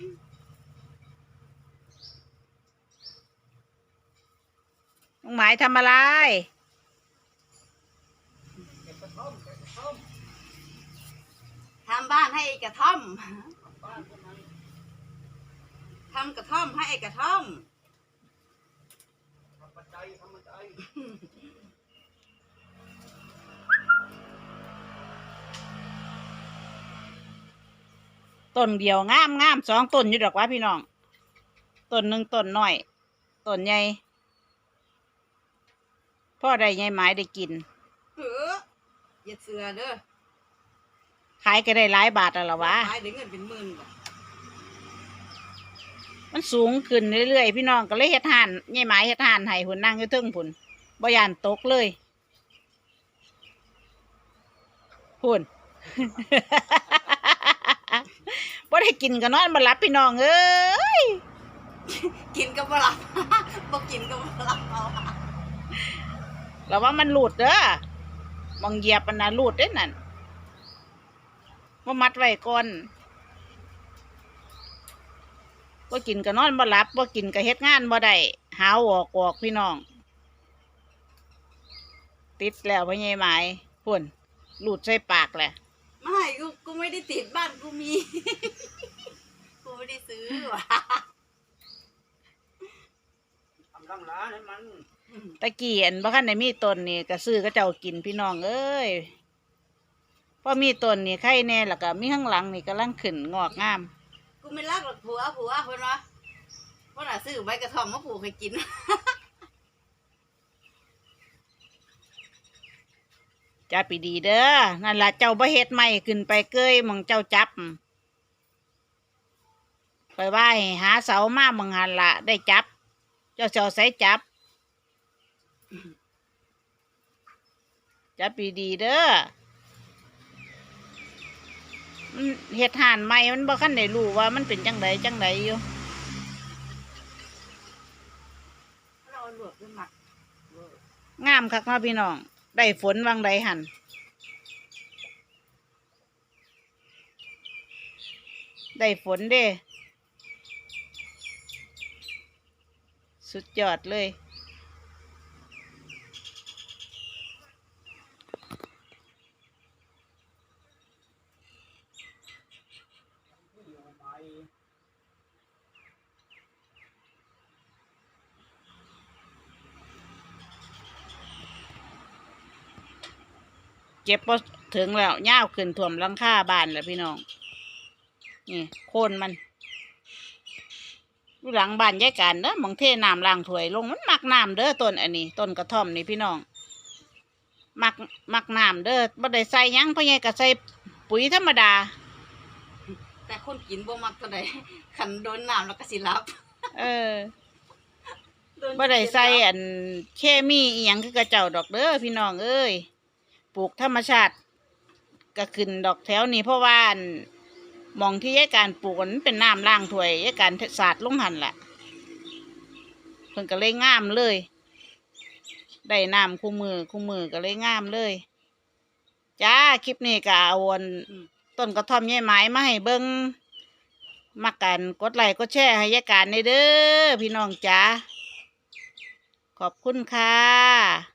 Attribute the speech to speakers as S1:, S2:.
S1: ลุงหมายทำอะไร
S2: ทำ
S3: บ้านให้ไอ้กระท่อม ทำกระท่อมให้ไอ้กระท่อม
S2: ทำปัจจัยทำปัจจัย
S1: ต้นเดียวงามงามสองต้นอยู่ดอกว่าพี่น้องต้นหนึ่งต้นน้อยต้นใหญ่พ่อได้ใหญ่ไม้ได้กิน
S3: เอออย่าเสือเด้อ
S1: ขายก็ได้หลายบาทแล้วล่ะวะ
S3: ขายได้เงินเป็นหมื่นบ่
S1: มันสูงขึ้นเรื่อยๆพี่น้องก็เลยเฮ็ดห่านใหญ่ไม้เฮ็ดห่านให้หุ่นนั่งอยู่เทึงพุ่นบ่ยานตกเลยหุ่นบ่ ได้กินก็นอนบ่หลับพี่น้องเอ้ย
S3: กินก็บ่หลับบ่กินก็บ่หลับเอา
S1: ระวังมันหลุดเด้อมองเหยียบมันน่ะหลุดเด้นั่นบ่มัดไว้ก่อนบ่กินก็นอนบ่หลับบ่กินก็เฮ็ดงานบ่ได้หาวออกออกพี่น้อง ติดแล้วพ่อใหญ่หมายพุ่นหลุดใส่ปากแหละ
S3: ไม่กูกูไม่ได้ติดบ้านกูมีกูไม่ได้ซื้อ ว่ะ
S2: ทำรังร้านให้มัน
S1: ตะกี้อันบ่คันได้มีต้นนี่ก็ซื้อก็เจ้ากินพี่น้องเอ้ยพอมีต้นนี่ไข่แน่แล้วก็มีข้างหลังนี่กำลังขึ้นงอกงาม
S3: กูไม่รักหรอกผัวผัวเพิ่นว่าเพิ่นน่ะซื้อใบกระท่อมมาปลูกให้กิน
S1: จับปีดีเด้อนั่นล่ะเจ้าบ่เฮ็ดไม่ขึ้นไปเกยหมองเจ้าจับ คอยว่าให้หาเสามาหมองหันละได้จับ เจ้าเสาใส่จับ จับปีดีเด้อมันเฮ็ดห่านใหม่มันบ่คันได้รู้ว่ามันเป็นจังไดจังไดอยู่
S3: เราเอาลวกด้วยหมัก
S1: งามคักเนาพี่น้อง ได้ฝนวังใดหันได้ฝนเด้ สุดยอดเลย เก็บพอถึงแล้วย่าวขึ้นถ่วมหลังคาบ้านแล้วพี่น้อง นี่โคนมัน อยู่หลังบ้านยายการเด้อหมองเทน้ำล้างถ้วยลงมันมักน้ำเด้อต้นอันนี้ต้นกระท่อมนี่พี่น้อง มักมักน้ำเด้อบ่ได้ใส่หยังเพราะไงก็ใส่ปุ๋ยธรรมดา
S3: แต่คนกินบ่มักเท่าใดขันโดนน้ำแล้วก็สิรับ
S1: เออ
S3: โดน
S1: บ่ได้ใส่อันเคมีอีหยังคือกระเจ้าดอกเด้อพี่น้องเอ้ยปลูกธรรมชาติก็ขึ้นดอกแถวนี้เพราะว่าอันห มองที่ยายการปลูกมันเป็นน้ำล่างถ้วยยายการศาสาดลงหันแหละเพิ่นก็เลยงามเลย ได้น้ำคู่มือคู่มือก็เลยงามเลย จ้าคลิปนี้ก็เอาอันต้นกระท่อมยายไม้มาให้เบิ่งมักกันกดไลค์กดแชร์ให้ยายการในเด้อพี่น้องจ้าขอบคุณค่ะ